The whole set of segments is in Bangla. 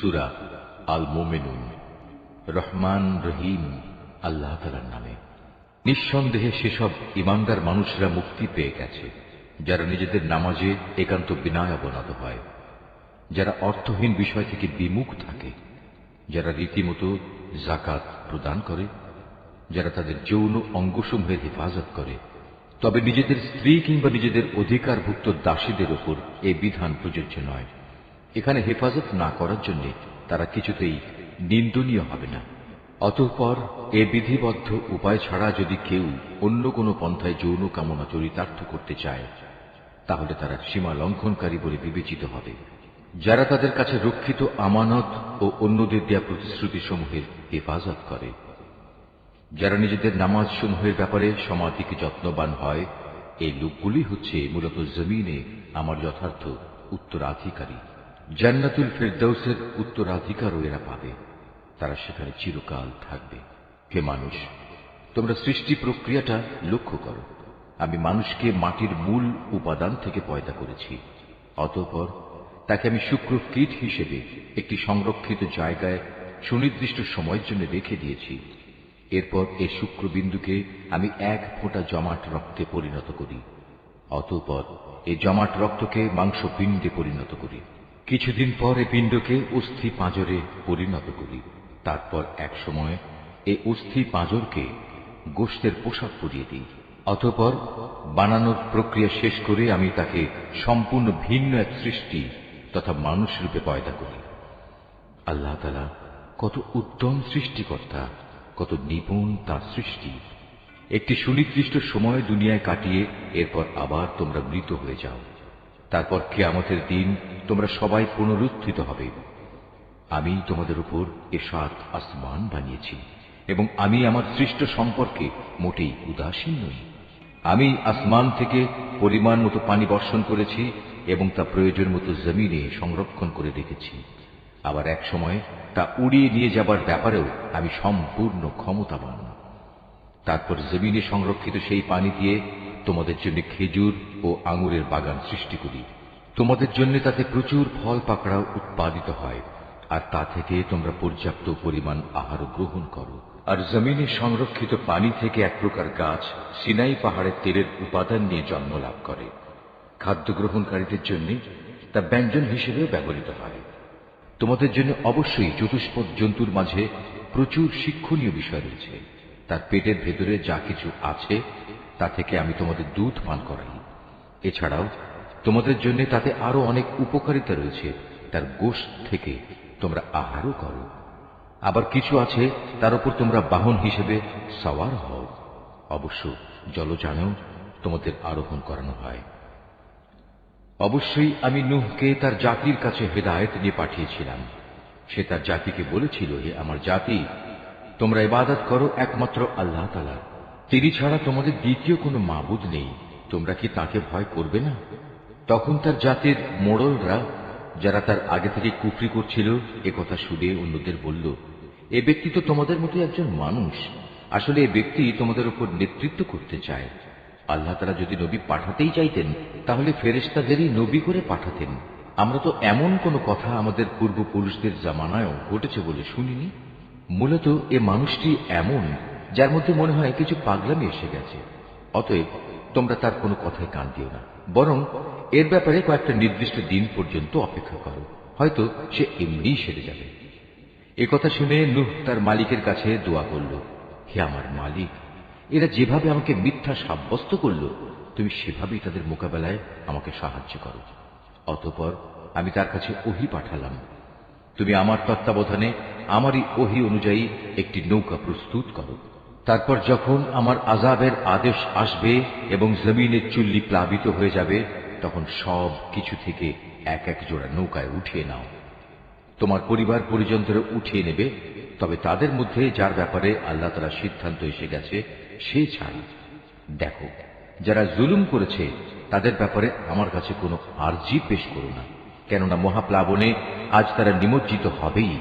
সুরা আল মোমেনুন রহমান রহিম, আল্লাহ তালার নামে। নিঃসন্দেহে সেসব ইমানদার মানুষরা মুক্তি পেয়ে গেছে, যারা নিজেদের নামাজে একান্ত বিনয় অবনত হয়, যারা অর্থহীন বিষয় থেকে বিমুখ থাকে, যারা রীতিমতো জাকাত প্রদান করে, যারা তাদের যৌন অঙ্গসমূহের হেফাজত করে। তবে নিজেদের স্ত্রী কিংবা নিজেদের অধিকারভুক্ত দাসীদের ওপর এই বিধান প্রযোজ্য নয়। এখানে হেফাজত না করার জন্য তারা কিছুতেই নিন্দনীয় হবে না। অতঃপর এ বিধিবদ্ধ উপায় ছাড়া যদি কেউ অন্য কোনো পন্থায় যৌন কামনা চরিতার্থ করতে চায়, তাহলে তারা সীমা লঙ্ঘনকারী বলে বিবেচিত হবে। যারা তাদের কাছে রক্ষিত আমানত ও অন্যদের দেয়া প্রতিশ্রুতি সমূহের হেফাজত করে। যারা নিজেদের নামাজ সমূহের ব্যাপারে সমাধিকে যত্নবান হয়, এই লোকগুলি হচ্ছে মূলত জমিনে আমার যথার্থ উত্তরাধিকারী। জান্নাতুল ফেরদৌসের উত্তরাধিকারও এরা পাবে। তারা সেখানে চিরকাল থাকবে। হে মানুষ, তোমরা সৃষ্টি প্রক্রিয়াটা লক্ষ্য করো। আমি মানুষকে মাটির মূল উপাদান থেকে পয়দা করেছি। অতঃপর তাকে আমি শুক্র কীট হিসেবে একটি সংরক্ষিত জায়গায় সুনির্দিষ্ট সময়ের জন্য রেখে দিয়েছি। এরপর এ শুক্রবিন্দুকে আমি এক ফোঁটা জমাট রক্তে পরিণত করি। অতঃপর এ জমাট রক্তকে মাংস পিণ্ডে পরিণত করি। কিছুদিন পর এ পিণ্ডকে অস্থি পাঁজরে পরিণত করি। তারপর এক সময় এ অস্থি পাঁজরকে গোষ্ঠের পোশাক পরিয়ে দিই। অতঃপর বানানোর প্রক্রিয়া শেষ করে আমি তাকে সম্পূর্ণ ভিন্ন এক সৃষ্টি তথা মানুষ রূপে পয়দা করি। আল্লাহ তালা কত উত্তম সৃষ্টিকর্তা, কত নিপুণ তার সৃষ্টি। একটি সুনির্দিষ্ট সময় দুনিয়ায় কাটিয়ে এরপর আবার তোমরা মৃত হয়ে যাও। তারপর কেয়ামতের দিন তোমরা সবাই পুনরুত্থিত হবে। আমি তোমাদের উপর এ সাত আসমান বানিয়েছি, এবং আমি আমার সৃষ্ট সম্পর্কে মোটেই উদাসীন নই। আমি আসমান থেকে পরিমাণ মতো পানি বর্ষণ করেছি, এবং তা প্রয়োজন মতো জমিনে সংরক্ষণ করে রেখেছি। আবার এক সময় তা উড়িয়ে নিয়ে যাবার ব্যাপারেও আমি সম্পূর্ণ ক্ষমতাবান। তারপর জমিনে সংরক্ষিত সেই পানি দিয়ে তোমাদের জন্য খেজুর ও আঙুরের বাগান সৃষ্টি করি। তোমাদের জন্য তাতে প্রচুর ফল পাকড়াও উৎপাদিত হয়, আর তা থেকে তোমরা পর্যাপ্ত পরিমাণ আহার গ্রহণ করো। আর জমিনে সংরক্ষিত পানি থেকে এক প্রকার গাছ সিনাই পাহাড়ের তেলের উপাদান নিয়ে জন্ম লাভ করে। খাদ্য গ্রহণকারীদের জন্য তা ব্যঞ্জন হিসেবেও ব্যবহৃত হয়। তোমাদের জন্য অবশ্যই চতুষ্পদ জন্তুর মাঝে প্রচুর শিক্ষণীয় বিষয় রয়েছে। তার পেটের ভেতরে যা কিছু আছে তা থেকে আমি তোমাদের দুধ পান করাই। এছাড়াও, তোমাদের জন্য তাতে আরও অনেক উপকারিতা রয়েছে, তার গোষ্ঠ থেকে তোমরা আহারও করো। আবার কিছু আছে, তার উপর তোমরা বাহন হিসেবে সওয়ার হও। অবশ্য জলযানেও তোমাদের আরোহণ করানো হয়। অবশ্যই আমি নুহকে তার জাতির কাছে হেদায়ত নিয়ে পাঠিয়েছিলাম। সে তার জাতিকে বলেছিল, হে আমার জাতি, তোমরা ইবাদত করো একমাত্র আল্লাহ তালা তিনি ছাড়া তোমাদের দ্বিতীয় কোনো মাবুদ নেই। তোমরা কি তাকে ভয় করবে না? তখন তার জাতির মোড়লরা, যারা তার আগে থেকে কুফরি করছিল, এ কথা শুনে অন্যদের বলল, এ ব্যক্তি তো তোমাদের মতো একজন মানুষ। আসলে এ ব্যক্তি তোমাদের উপর নেতৃত্ব করতে চায়। আল্লাহ তারা যদি নবী পাঠাতেই চাইতেন, তাহলে ফেরেস্তাদেরই নবী করে পাঠাতেন। আমরা তো এমন কোনো কথা আমাদের পূর্বপুরুষদের জামানায়ও ঘটেছে বলে শুনিনি। মূলত এ মানুষটি এমন যার মধ্যে মনে হয় কিছু পাগলামি এসে গেছে। অতএব তোমরা তার কোনো কথায় কান দিও না। বরং এর ব্যাপারে কয়েকটা নির্দিষ্ট দিন পর্যন্ত অপেক্ষা করো। হয়তো সে এমনিই সেরে যাবে। কথা শুনে নুহ তার মালিকের কাছে দোয়া করল, হে আমার মালিক, এরা যেভাবে আমাকে মিথ্যা সাব্যস্ত করল, তুমি সেভাবেই তাদের মোকাবেলায় আমাকে সাহায্য করো। অতপর আমি তার কাছে ওহি পাঠালাম। তুমি আমার তত্ত্বাবধানে আমারই ওহি অনুযায়ী একটি নৌকা প্রস্তুত করো। তারপর যখন আমার আজাবের আদেশ আসবে এবং জমিনের চুল্লি প্লাবিত হয়ে যাবে, তখন সব কিছু থেকে এক এক জোড়া নৌকায় উঠিয়ে নাও। তোমার পরিবার পরিজনদের উঠিয়ে নেবে, তবে তাদের মধ্যে যার ব্যাপারে আল্লাহ তালা সিদ্ধান্ত এসে গেছে, সে ছাড়া। দেখো, যারা জুলুম করেছে, তাদের ব্যাপারে আমার কাছে কোনো আর্জি পেশ করো না, কেননা মহাপ্লাবনে আজ তারা নিমজ্জিত হবেই।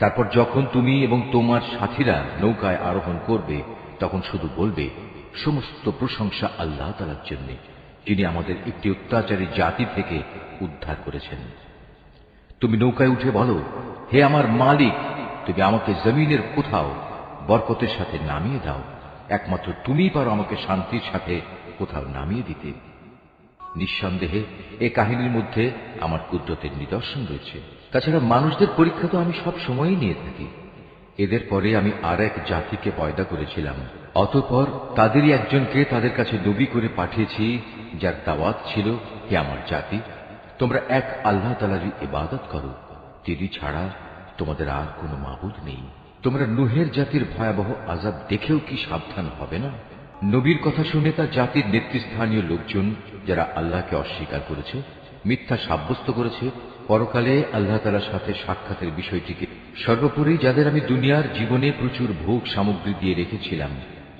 তারপর যখন তুমি এবং তোমার সাথীরা নৌকায় আরোহণ করবে, তখন শুধু বলবে, সমস্ত প্রশংসা আল্লাহ তালার জন্য, যিনি আমাদের একটি অত্যাচারী জাতি থেকে উদ্ধার করেছেন। তুমি নৌকায় উঠে বলো, হে আমার মালিক, তুমি আমাকে জমিনের কোথাও বরকতের সাথে নামিয়ে দাও। একমাত্র তুমিই পারো আমাকে শান্তির সাথে কোথাও নামিয়ে দিতে। নিঃসন্দেহে, এ কাহিনীর মধ্যে আমার কুদরতের নিদর্শন রয়েছে। তাছাড়া মানুষদের পরীক্ষা তো আমি সব সময়ই নিয়ে থাকি। এদের পরে আমি আর এক জাতিকে পয়দা করেছিলাম। অতঃপর তাদেরই একজনকে তাদের কাছে নবী করে পাঠিয়েছি, যার দাওয়াত ছিল, হে আমার জাতি, তোমরা এক আল্লাহ তালারই ইবাদত করো। তিনি ছাড়া তোমাদের আর কোনো মাবুদ নেই। তোমরা নুহের জাতির ভয়াবহ আজাব দেখেও কি সাবধান হবে না? নবীর কথা শুনে তার জাতির নেতৃস্থানীয় লোকজন, যারা আল্লাহকে অস্বীকার করেছে, মিথ্যা সাব্যস্ত করেছে পরকালে আল্লাহ তালার সাথে সাক্ষাতের বিষয়টিকে সর্বোপরি যাদের আমি দুনিয়ার জীবনে প্রচুর ভোগ সামগ্রী দিয়ে রেখেছিলাম,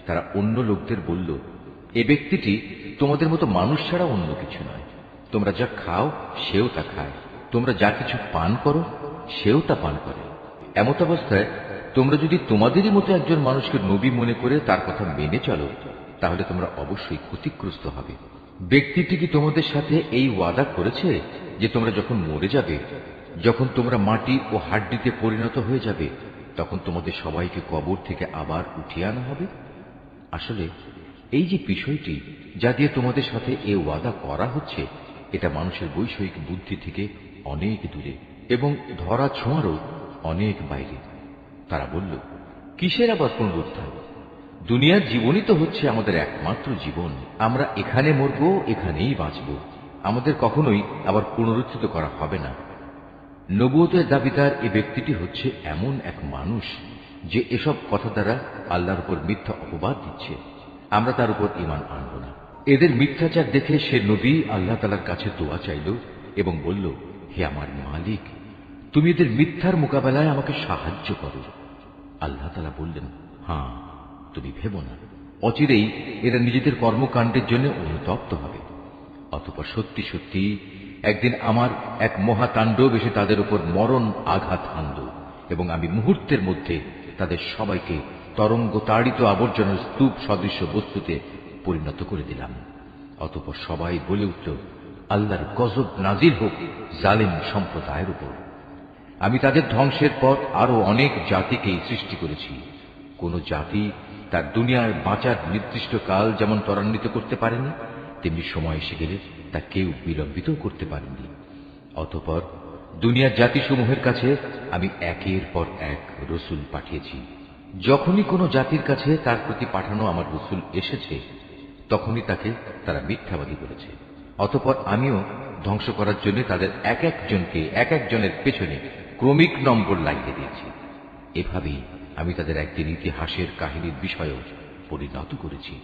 তারা অন্য লোকদের বলল, এ ব্যক্তিটি তোমাদের মতো মানুষ ছাড়া অন্য কিছু নয়। তোমরা যা খাও, সেও তা খায়। তোমরা যা কিছু পান করো, সেও তা পান করে। এমত অবস্থায় তোমরা যদি তোমাদেরই মতো একজন মানুষকে নবী মনে করে তার কথা মেনে চলো, তাহলে তোমরা অবশ্যই ক্ষতিগ্রস্ত হবে। ব্যক্তিটি কি তোমাদের সাথে এই ওয়াদা করেছে যে তোমরা যখন মরে যাবে, যখন তোমরা মাটি ও হাড্ডিতে পরিণত হয়ে যাবে, তখন তোমাদের সবাইকে কবর থেকে আবার উঠিয়ে আনা হবে? আসলে, এই যে বিষয়টি যা দিয়ে তোমাদের সাথে এ ওয়াদা করা হচ্ছে, এটা মানুষের বৈষয়িক বুদ্ধি থেকে অনেক দূরে এবং ধরা ছোঁয়ারও অনেক বাইরে। তারা বলল, কিসের আবার পুনরুত্থান দুনিয়ার জীবনই তো হচ্ছে আমাদের একমাত্র জীবন। আমরা এখানে মরব, এখানেই বাঁচব। আমাদের কখনোই আবার পুনরুত্থিত করা হবে না। নবুয়তের দাবিদার এ ব্যক্তিটি হচ্ছে এমন এক মানুষ যে এসব কথা দ্বারা আল্লাহর উপর মিথ্যা অপবাদ দিচ্ছে। আমরা তার উপর ইমান আনব না। এদের মিথ্যাচার দেখে সে নবী আল্লাহ তালার কাছে দোয়া চাইল এবং বলল, হে আমার মালিক, তুমি এদের মিথ্যার মোকাবেলায় আমাকে সাহায্য করো। আল্লাহ তালা বললেন হ্যাঁ তুমি ভেবো না। অচিরেই এরা নিজেদের কর্মকাণ্ডের জন্য অনুতপ্ত হবে। অতপর সত্যি সত্যি একদিন আমার এক মহাতাণ্ডব এসে তাদের উপর মরণ আঘাত আনল এবং আমি মুহূর্তের মধ্যে তাদের সবাইকে তরঙ্গ তাড়িত আবর্জনার স্তূপ সদৃশ বস্তুতে পরিণত করে দিলাম। অতপর সবাই বলে উঠল, আল্লাহর গজব নাজির হোক জালিম সম্প্রদায়ের উপর। আমি তাদের ধ্বংসের পর আরও অনেক জাতিকেই সৃষ্টি করেছি। কোন জাতি তার দুনিয়ার বাঁচার নির্দিষ্ট কাল যেমন ত্বরান্বিত করতে পারেনি, তেমনি সময় এসে গেলে তা কেউ বিলম্বিত করতে পারেনি। অতপর দুনিয়ার জাতিসমূহের কাছে আমি একের পর এক রসুল পাঠিয়েছি। যখনই কোনো জাতির কাছে তার প্রতি পাঠানো আমার রসুল এসেছে, তখনই তাকে তারা মিথ্যাবাদী বলেছে। অতপর আমিও ধ্বংস করার জন্য তাদের এক একজনকে, এক একজনের পেছনে ক্রমিক নম্বর লাগিয়ে দিয়েছি। এভাবেই আমি তাদের একদিন ইতিহাসের কাহিনীর বিষয়েও পরিণত করেছি।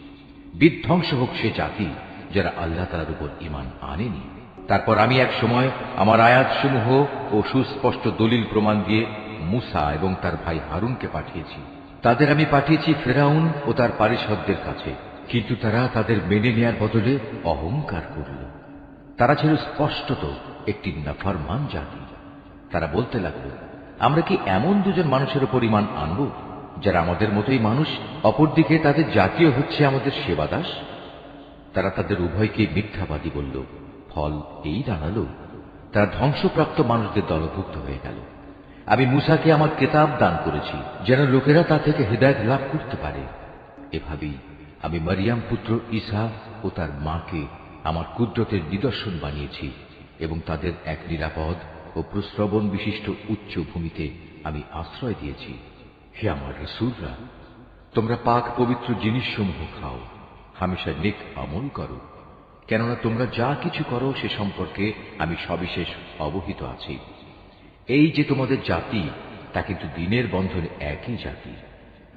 বিধ্বংস হোক সে জাতি যারা আল্লাহ তালার উপর ইমান আনেনি। তারপর আমি এক সময় আমার আয়াতসমূহ ও সুস্পষ্ট দলিল প্রমাণ দিয়ে মুসা এবং তার ভাই হারুনকে পাঠিয়েছি। তাদের আমি পাঠিয়েছি ফেরাউন ও তার পারিষদদের কাছে। কিন্তু তারা তাদের মেনে নেয়ার বদলে অহংকার করল। তারা ছিল স্পষ্টত একটি নাফরমান জাতি। তারা বলতে লাগল আমরা কি এমন দুজন মানুষের উপর ইমান আনব, যারা আমাদের মতোই মানুষ, অপরদিকে তাদের জাতীয় হচ্ছে আমাদের সেবাদাস? তারা তাদের উভয়কে মিথ্যাবাদী বলল, ফল এই দাঁড়াল। তারা ধ্বংসপ্রাপ্ত মানুষদের দলভুক্ত হয়ে গেল। আমি মুসাকে আমার কেতাব দান করেছি, যেন লোকেরা তা থেকে হৃদায়ত লাভ করতে পারে। এভাবেই আমি মারিয়াম পুত্র ঈসা ও তার মাকে আমার কুদরতের নিদর্শন বানিয়েছি এবং তাদের এক নিরাপদ ও প্রশ্রবণ বিশিষ্ট উচ্চ ভূমিতে আমি আশ্রয় দিয়েছি। হে আমার রসুররা তোমরা পাক পবিত্র জিনিসসমূহ খাও, হামেশা নেক আমল করো। কেননা তোমরা যা কিছু করো সে সম্পর্কে আমি সবিশেষ অবহিত আছি। এই যে তোমাদের জাতি, তা কিন্তু দিনের বন্ধনে একই জাতি।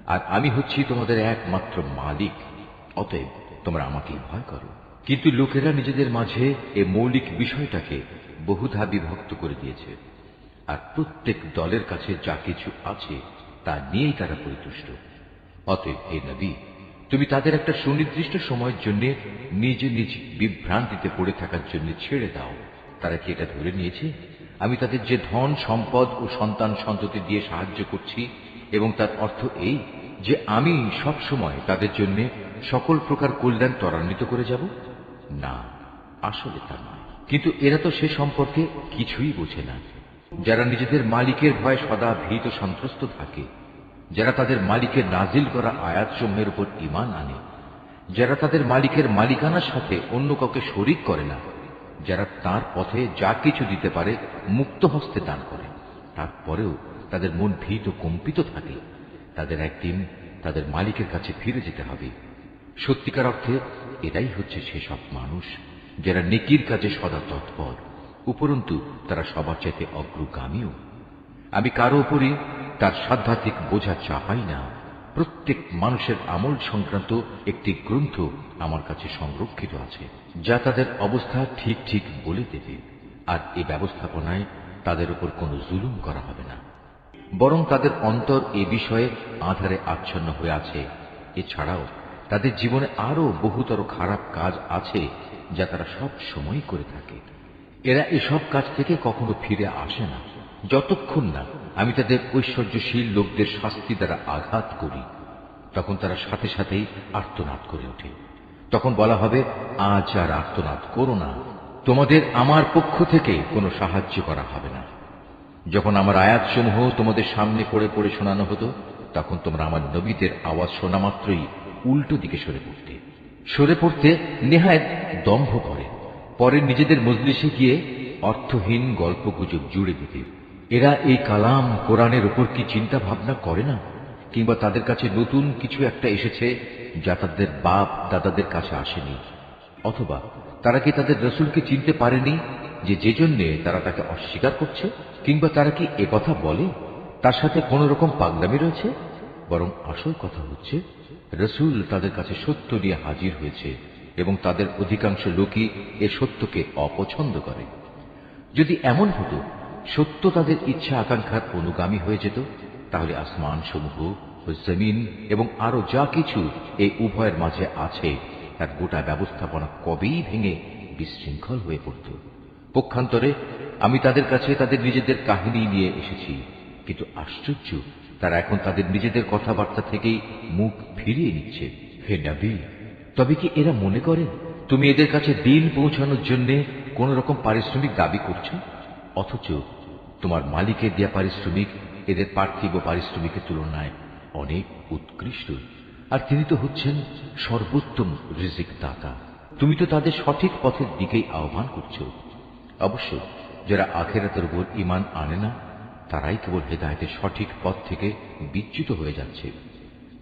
আর আমি হচ্ছি তোমাদের একমাত্র মালিক, অতএব তোমরা আমাকে ভয় করো। কিন্তু লোকেরা নিজেদের মাঝে এ মৌলিক বিষয়টাকে বহুধা বিভক্ত করে দিয়েছে। আর প্রত্যেক দলের কাছে যা কিছু আছে, তা নিয়েই তারা পরিতুষ্ট। অতএব, হে নবী, তুমি তাদের একটা সুনির্দিষ্ট সময়ের জন্য নিজ নিজ বিভ্রান্তিতে পড়ে থাকার জন্য ছেড়ে দাও। তারা কি এটা ধরে নিয়েছে? আমি তাদের যে ধন, সম্পদ ও সন্তান সন্ততি দিয়ে সাহায্য করছি, এবং তার অর্থ এই যে আমি সব সময় তাদের জন্য সকল প্রকার কল্যাণ ত্বরান্বিত করে যাব? না, আসলে তা নয়। কিন্তু এরা তো সে সম্পর্কে কিছুই বোঝে না। যারা নিজেদের মালিকের ভয়ে সদা ভীত সন্ত্রস্ত থাকে, যারা তাদের মালিকের নাজিল করা আয়াতসমূহের উপর ইমান আনে, যারা তাদের মালিকের মালিকানার সাথে অন্য কাউকে শরিক করে না, যারা তার পথে যা কিছু দিতে পারে মুক্ত হস্তে দান করে। তারপরেও তাদের মন ভীত কম্পিত থাকে, তাদের একদিন তাদের মালিকের কাছে ফিরে যেতে হবে। সত্যিকার অর্থে এটাই হচ্ছে সেসব মানুষ। যারা নেকির কাজে সদা তৎপর, উপরন্তু তারা সবার চাইতে অগ্রগামীও। আমি কারও উপরই তার সাধ্যাত্মিক বোঝা চাপাই না। প্রত্যেক মানুষের আমল সংক্রান্ত একটি গ্রন্থ আমার কাছে সংরক্ষিত আছে, যা তাদের অবস্থা ঠিক ঠিক বলে দেবে, আর এ ব্যবস্থাপনায় তাদের উপর কোনো জুলুম করা হবে না। বরং তাদের অন্তর এ বিষয়ে আধারে আচ্ছন্ন হয়ে আছে। এছাড়াও তাদের জীবনে আরও বহুতর খারাপ কাজ আছে যা তারা সব সময় করে থাকে। এরা এসব কাজ থেকে কখনো ফিরে আসে না। যতক্ষণ না আমি তাদের ঐশ্বর্যশীল লোকদের শাস্তি দ্বারা আঘাত করি, তখন তারা সাথে সাথেই আর্তনাদ করে ওঠে। তখন বলা হবে, আজ আর আর্তনাদ করো না। তোমাদের আমার পক্ষ থেকে কোনো সাহায্য করা হবে না। যখন আমার আয়াতসমূহ তোমাদের সামনে পড়ে পড়ে শোনানো হতো, তখন তোমরা আমার নবীদের আওয়াজ শোনা মাত্রই উল্টো দিকে সরে পড়তে। সরে পড়তে নেহায়ত দম্ভ করে। পরে নিজেদের মজলিসে গিয়ে অর্থহীন গল্প গুজব জুড়ে দিতে। এরা এই কালাম কোরআনের উপর কি চিন্তা ভাবনা করে না? কিংবা তাদের কাছে নতুন কিছু একটা এসেছে যা তাদের বাপ দাদাদের কাছে আসেনি? অথবা তারা কি তাদের রসুলকে চিনতে পারেনি যে যে জন্যে তারা তাকে অস্বীকার করছে? কিংবা তারা কি কথা বলে? তার সাথে কোন রকম পাগলামি রয়েছে? বরং আসল কথা হচ্ছে, রসুল তাদের কাছে সত্য নিয়ে হাজির হয়েছে এবং তাদের অধিকাংশ লোকই এ সত্যকে অপছন্দ করে। যদি এমন হতো, সত্য তাদের ইচ্ছা আকাঙ্ক্ষার অনুগামী হয়ে যেত, তাহলে আসমান সমূহ জমিন এবং আরও যা কিছু এই উভয়ের মাঝে আছে, তার গোটা ব্যবস্থাপনা কবেই ভেঙে বিশৃঙ্খল হয়ে পড়ত। পক্ষান্তরে আমি তাদের কাছে তাদের নিজেদের কাহিনী নিয়ে এসেছি, কিন্তু আশ্চর্য তারা এখন তাদের নিজেদের কথাবার্তা থেকেই মুখ ফিরিয়ে নিচ্ছে। হে নবী, তবে কি এরা মনে করে তুমি এদের কাছে দিন পৌঁছানোর জন্য কোন রকম পারিশ্রমিক দাবি করছ? অথচ তোমার মালিকের দেয়া পারিশ্রমিক এদের পার্থিব পারিশ্রমিকের তুলনায় অনেক উৎকৃষ্ট। আর তিনি তো হচ্ছেন সর্বোত্তম রিজিক দাতা তুমি তো তাদের সঠিক পথের দিকেই আহ্বান করছ। অবশ্য যারা আখেরাতের উপর ইমান আনে না তারাই কেবল হেদায়তের সঠিক পথ থেকে বিচ্যুত হয়ে যাচ্ছে।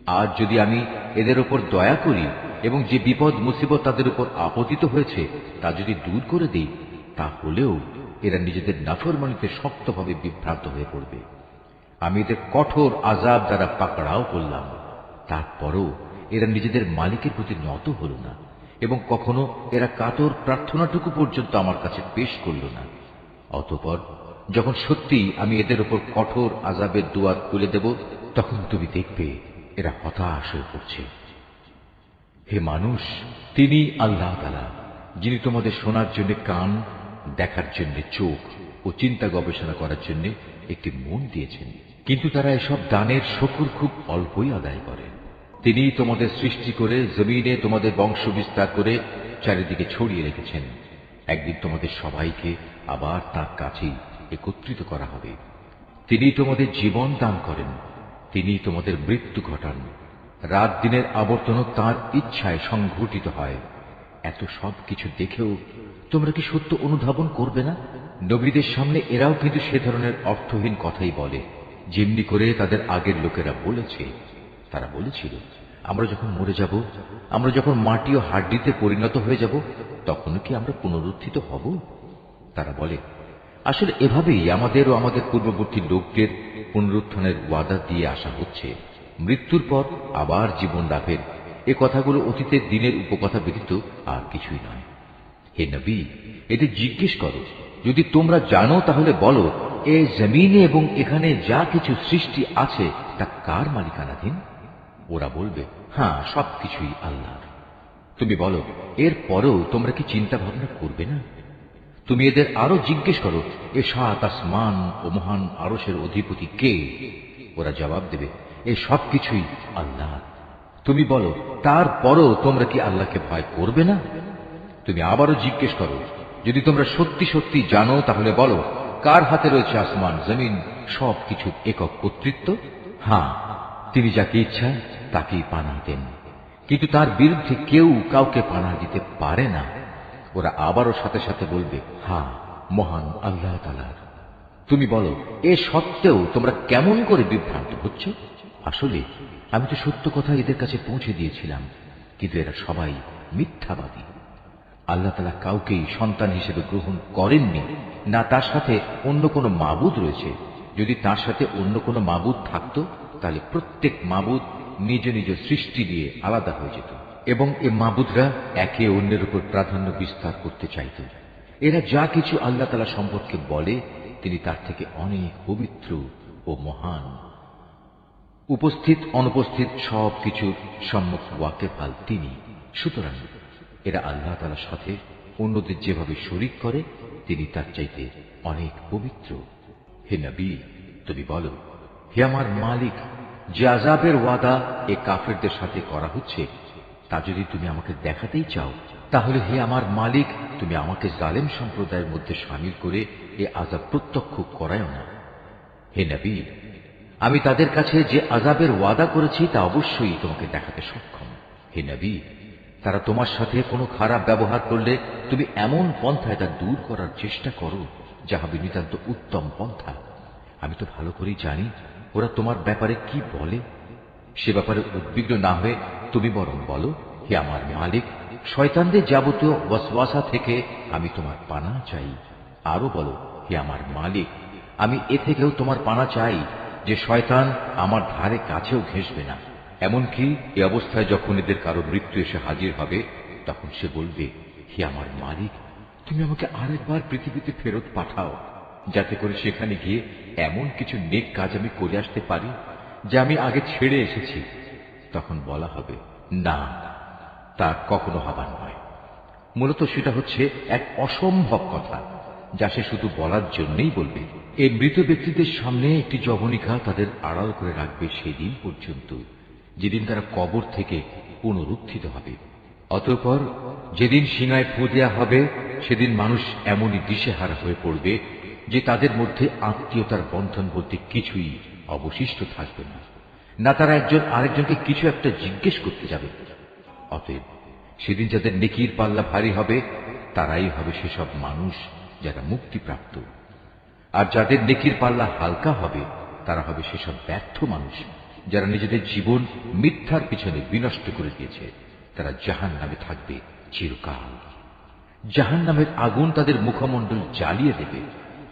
আজ যদি আমি এদের উপর দয়া করি এবং যে বিপদ, মুসিবত তাদের উপর আপতিত হয়েছে, তা যদি দূর করে দিই, তাহলেও এরা নিজেদের নাফরমানিতে শক্তভাবে বিভ্রান্ত হয়ে পড়বে। আমি এদের কঠোর আজাব দ্বারা পাকড়াও করলাম। তারপরও এরা নিজেদের মালিকের প্রতি নত হল না এবং কখনো এরা কাতর প্রার্থনাটুকু পর্যন্ত আমার কাছে পেশ করল না। অতপর যখন সত্যি আমি এদের উপর কঠোর আজাবের দুয়ার খুলে দেব, তখন তুমি দেখবে এরা হতাশ হয়ে পড়ছে। হে মানুষ, তিনি আল্লাহ তালা যিনি তোমাদের শোনার জন্য কান, দেখার জন্য চোখ ও চিন্তা গবেষণা করার জন্য একটি মন দিয়েছেন। কিন্তু তারা এসব দানের শকুর খুব অল্পই আদায় করে তিনি তোমাদের সৃষ্টি করে জমিনে তোমাদের বংশ বিস্তার করে চারিদিকে ছড়িয়ে রেখেছেন। একদিন তোমাদের সবাইকে আবার তার কাছেই একত্রিত করা হবে। তিনি তোমাদের জীবন দান করেন তিনি তোমাদের মৃত্যু ঘটান। রাত দিনের আবর্তনও তার ইচ্ছায় সংঘটিত হয়। এত সব কিছু দেখেও তোমরা কি সত্য অনুধাবন করবে না? নবীদের সামনে এরাও কিন্তু সে ধরনের অর্থহীন কথাই বলে। যেমনি করে তাদের আগের লোকেরা বলেছে, তারা বলেছিল, আমরা যখন মরে যাব, আমরা যখন মাটি ও হাড্ডিতে পরিণত হয়ে যাব, তখনও কি আমরা পুনরুত্থিত হব? তারা বলে আসলে এভাবেই আমাদের ও আমাদের পূর্ববর্তী লোকদের পুনরুত্থানের ওয়াদা দিয়ে আসা হচ্ছে। মৃত্যুর পর আবার জীবন লাভের। এ কথাগুলো অতীতের দিনের উপকথা ব্যতীত আর কিছুই নয়। হে নবী এদের জিজ্ঞেস করো। যদি তোমরা জানো, তাহলে বলো, এ জমিনে এবং এখানে যা কিছু সৃষ্টি আছে, তা কার মালিকানাধীন? ওরা বলবে হ্যাঁ সবকিছুই আল্লাহর। তুমি বলো, এর পরেও তোমরা কি চিন্তা ভাবনা করবে না? তুমি এদের আরও জিজ্ঞেস করো, এ সাত আসমান ও মহান আরসের অধিপতি কে? ওরা জবাব দেবে, এ সব কিছুই আল্লাহ। তুমি বলো, তারপরও তোমরা কি আল্লাহকে ভয় করবে না? তুমি আবারও জিজ্ঞেস করো, যদি তোমরা সত্যি সত্যি জানো, তাহলে বলো, কার হাতে রয়েছে আসমান, জমিন সব কিছুর একক কর্তৃত্ব? হ্যাঁ তিনি যাকে ইচ্ছা, তাকেই পানা দেন। কিন্তু তার বিরুদ্ধে কেউ কাউকে পানা দিতে পারে না। ওরা আবারও সাথে সাথে বলবে হ্যাঁ মহান আল্লাহ তালার তুমি বলো, এ সত্ত্বেও তোমরা কেমন করে বিভ্রান্ত হচ্ছ? আসলে, আমি তো সত্য কথা এদের কাছে পৌঁছে দিয়েছিলাম, কিন্তু এরা সবাই মিথ্যাবাদী। আল্লাহ তালা কাউকেই সন্তান হিসেবে গ্রহণ করেননি, না তার সাথে অন্য কোনো মাবুদ রয়েছে। যদি তার সাথে অন্য কোনো মাবুদ থাকতো, তাহলে প্রত্যেক মাবুদ নিজ নিজ সৃষ্টি দিয়ে আলাদা হয়ে যেত। এবং এ মাবুদরা একে অন্যের উপর প্রাধান্য বিস্তার করতে চাইত। এরা যা কিছু আল্লাহ তালা সম্পর্কে বলে, তিনি তার থেকে অনেক পবিত্র ও মহান। উপস্থিত, অনুপস্থিত সব কিছুর সম্মুখ ওয়াকেফাল তিনি। সুতরাং এরা আল্লাহ তালার সাথে অন্যদের যেভাবে শরিক করে, তিনি তার চাইতে অনেক পবিত্র। হে নবী, তুমি বলো, হে আমার মালিক, যে আজাবের ওয়াদা এ কাফেরদের সাথে করা হচ্ছে তা যদি তুমি আমাকে দেখাতেই চাও, তাহলে হে আমার মালিক, তুমি আমাকে জালেম সম্প্রদায়ের মধ্যে সামিল করে এ আজাব প্রত্যক্ষ করায় না। হে নবী, আমি তাদের কাছে যে আজাবের ওয়াদা করেছি, তা অবশ্যই তোমাকে দেখাতে সক্ষম। হে নবী, তারা তোমার সাথে কোনো খারাপ ব্যবহার করলে তুমি এমন পন্থায় তা দূর করার চেষ্টা করো, যাহা হবে নিতান্ত উত্তম পন্থা। আমি তো ভালো করেই জানি ওরা তোমার ব্যাপারে কি বলে। সে ব্যাপারে উদ্বিগ্ন না হয়ে তুমি বরং বলো, হে আমার মালিক, শয়তানদের যাবতীয় ওয়াসওয়াসা থেকে আমি তোমার পানা চাই। আরও বলো, হে আমার মালিক, আমি এ থেকেও তোমার পানা চাই যে শয়তান আমার ধারে কাছেও ঘেসবে না। এমনকি এ অবস্থায় যখন এদের কারও মৃত্যু এসে হাজির হবে, তখন সে বলবে, হে আমার মালিক, তুমি আমাকে আরেকবার পৃথিবীতে ফেরত পাঠাও, যাতে করে সেখানে গিয়ে এমন কিছু নেক কাজ আমি করে আসতে পারি, যা আমি আগে ছেড়ে এসেছি। তখন বলা হবে, না, তা কখনো হবার নয়। মূলত সেটা হচ্ছে এক অসম্ভব কথা, যা সে শুধু বলার জন্যই বলবে। এই মৃত ব্যক্তিদের সামনে একটি জবনিকা তাদের আড়াল করে রাখবে সেই দিন পর্যন্ত, যেদিন তারা কবর থেকে পুনরুত্থিত হবে। অতঃপর যেদিন সিঙায় ফু দেওয়া হবে, সেদিন মানুষ এমনই দিশেহারা হয়ে পড়বে যে তাদের মধ্যে আত্মীয়তার বন্ধন বলতে কিছুই অবশিষ্ট থাকবে না। না তারা একজন আরেকজনকে কিছু একটা জিজ্ঞেস করতে যাবে। অতএব সেদিন যাদের নেকির পাল্লা ভারী হবে, তারাই হবে সেসব মানুষ যারা মুক্তিপ্রাপ্ত। আর যাদের নেকির পাল্লা হালকা হবে, তারা হবে সেসব ব্যর্থ মানুষ যারা নিজেদের জীবন মিথ্যার পিছনে বিনষ্ট করে দিয়েছে। তারা জাহান নামে থাকবে চিরকাল। জাহান নামের আগুন তাদের মুখমণ্ডল জ্বালিয়ে দেবে।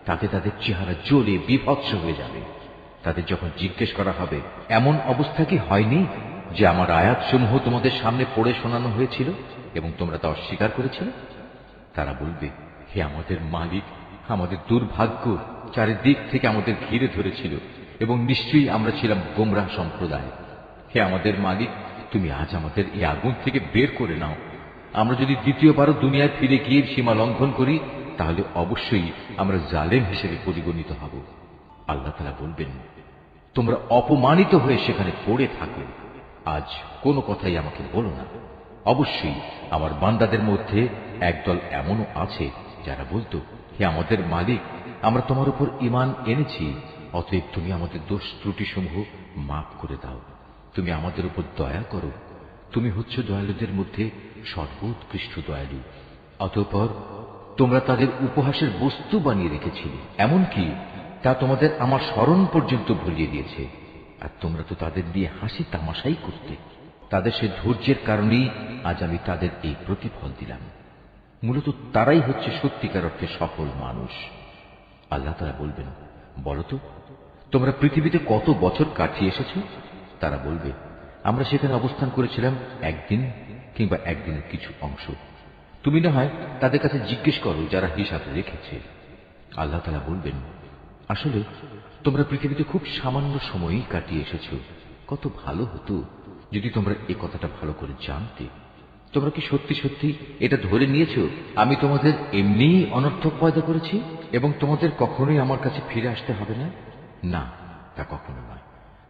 তাতে তাদের চেহারা জ্বলে বিভৎস হয়ে যাবে। তাদের যখন জিজ্ঞেস করা হবে, এমন অবস্থা কি হয়নি যে আমার আয়াতসমূহ তোমাদের সামনে পড়ে শোনানো হয়েছিল এবং তোমরা তা অস্বীকার করেছিলে? তারা বলবে, হে আমাদের মালিক, আমাদের দুর্ভাগ্য চারিদিক থেকে আমাদের ঘিরে ধরেছিল এবং নিশ্চয়ই আমরা ছিলাম গোমরাহ সম্প্রদায়। হে আমাদের মালিক, তুমি আজ আমাদের এই আগুন থেকে বের করে নাও। আমরা যদি দ্বিতীয়বারও দুনিয়ায় ফিরে গিয়ে সীমা লঙ্ঘন করি, তাহলে অবশ্যই আমরা জালেম হিসেবে পরিগণিত হব। আল্লাহ তালা বলবেন তোমরা অপমানিত হয়ে সেখানে পড়ে থাকো আজ কোনো কথাই আমাকে বলো না। অবশ্যই আমার বান্দাদের মধ্যে একদল এমনও আছে যারা বলতো, হে আমাদের মালিক, আমরা তোমার উপর ইমান এনেছি, অতএব তুমি আমাদের দোষ ত্রুটি সমূহ মাফ করে দাও। তুমি আমাদের উপর দয়া করো। তুমি হচ্ছ দয়ালুদের মধ্যে সর্বোৎকৃষ্ট দয়ালু। অতঃপর তোমরা তাদের উপহাসের বস্তু বানিয়ে রেখেছিলে। এমনকি তা তোমাদের আমার স্মরণ পর্যন্ত ভুলিয়ে দিয়েছে। আর তোমরা তো তাদের দিয়ে হাসি তামাশাই করতে। তাদের সে ধৈর্যের কারণেই আজ আমি তাদের এই প্রতিফল দিলাম। মূলত তারাই হচ্ছে সত্যিকার অর্থে সফল মানুষ। আল্লাহ তারা বলবেন বলতো তোমরা পৃথিবীতে কত বছর কাটিয়ে এসেছ? তারা বলবে, আমরা সেখানে অবস্থান করেছিলাম একদিন কিংবা একদিনের কিছু অংশ। তুমি না হয় তাদের কাছে জিজ্ঞেস করো যারা হিসাব রেখেছে। আল্লাহ তালা বলবেন আসলে, তোমরা পৃথিবীতে খুব সামান্য সময়ই কাটিয়ে এসেছ। কত ভালো হতো যদি তোমরা এ কথাটা ভালো করে জানতে। তোমরা কি সত্যি সত্যি এটা ধরে নিয়েছ? আমি তোমাদের এমনিই অনর্থক পয়দা করেছি এবং তোমাদের কখনোই আমার কাছে ফিরে আসতে হবে না? না, তা কখনো নয়।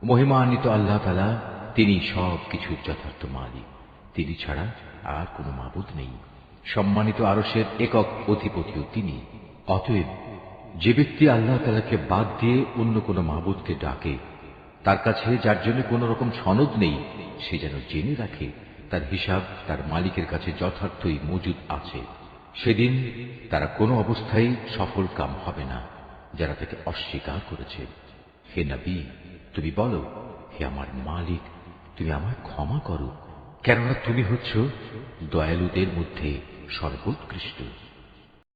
মহিমান্বিত আল্লাহ তালা তিনি সব কিছুর যথার্থ মালিক। তিনি ছাড়া আর কোনো মাবুদ নেই। সম্মানিত আরসের একক অধিপতিও তিনি। অতএব যে ব্যক্তি আল্লাহ তালাকে বাদ দিয়ে অন্য কোনো মাহবুদকে ডাকে, তার কাছে যার জন্য কোন রকম সনদ নেই, সে যেন জেনে রাখে, তার হিসাব তার মালিকের কাছে যথার্থই মজুদ আছে। সেদিন তারা কোনো অবস্থায় সফল কাম হবে না, যারা তাকে অস্বীকার করেছে। হে নবী, তুমি বলো, হে আমার মালিক, তুমি আমায় ক্ষমা করো, কেননা তুমি হচ্ছ দয়ালুদের মধ্যে সর্বোৎকৃষ্ট।